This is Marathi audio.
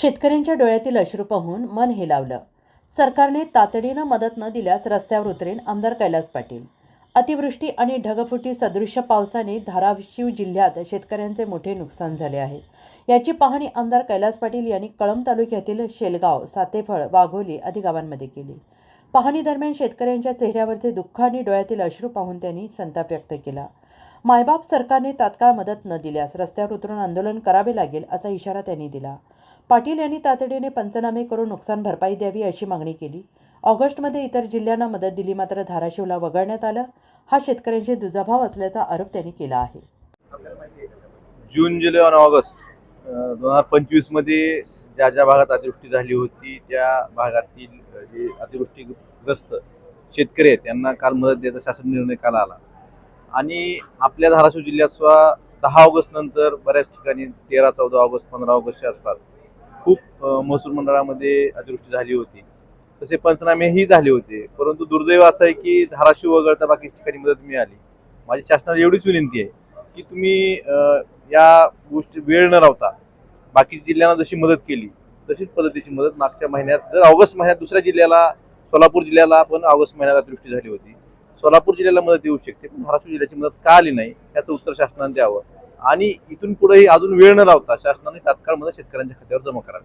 शेतकऱ्यांच्या डोळ्यातील अश्रू पाहून मन हेलावलं सरकारने तातडीनं मदत न दिल्यास रस्त्यावर उतरेन आमदार कैलास पाटील. अतिवृष्टी आणि ढगफुटी सदृश्य पावसाने धाराशिव जिल्ह्यात शेतकऱ्यांचे मोठे नुकसान झाले आहे. याची पाहणी आमदार कैलास पाटील यांनी कळंब तालुक्यातील शेलगाव सातेफळ वाघोली आदी गावांमध्ये केली. पाहणीदरम्यान शेतकऱ्यांच्या चेहऱ्यावरचे दुःख आणि डोळ्यातील अश्रू पाहून त्यांनी संताप व्यक्त केला. मायबाप सरकारने तात्काळ मदत न दिल्यास रस्त्यावर उतरून आंदोलन करावे लागेल असा इशारा त्यांनी दिला. पाटील यांनी तातडीने पंचनामे करून नुकसान भरपाई द्यावी अशी मागणी केली. ऑगस्टमध्ये इतर जिल्ह्यांना मदत दिली मात्र धाराशिवला वगळण्यात आलं. हा शेतकऱ्यांशी दुजाभाव असल्याचा आरोप त्यांनी केला आहे. जून जुलै आणि ऑगस्ट दोन हजार पंचवीसमध्ये ज्या ज्या भागात अतिवृष्टी झाली होती त्या भागातील जे अतिवृष्टीग्रस्त शेतकरी आहेत त्यांना काल मदत द्यायचा शासन निर्णय काल आला. आणि आपल्या धाराशिव जिल्ह्यात सुद्धा दहा ऑगस्ट नंतर बऱ्याच ठिकाणी तेरा चौदा ऑगस्ट पंधरा ऑगस्टच्या आसपास खूप महसूल मंडळामध्ये अतिवृष्टी झाली होती. तसे पंचनामेही झाले होते. परंतु दुर्दैव असं आहे की धाराशिव वगळता बाकी ठिकाणी मदत मिळाली. माझी शासनाला एवढीच विनंती आहे की तुम्ही या गोष्टी वेळ न लावता बाकी जिल्ह्यांना जशी मदत केली तशीच पद्धतीची मदत मागच्या महिन्यात जर ऑगस्ट महिन्यात दुसऱ्या जिल्ह्याला सोलापूर जिल्ह्याला पण ऑगस्ट महिन्यात अतिवृष्टी झाली होती. सोलापूर जिल्ह्याला मदत येऊ शकते पण धाराशिव जिल्ह्याची मदत का आली नाही याचं उत्तर शासनाने द्यावं. आणि इथून पुढेही अजून वेळ न लावता शासनाने तात्काळ मदत शेतकऱ्यांच्या खात्यावर जमा करावी.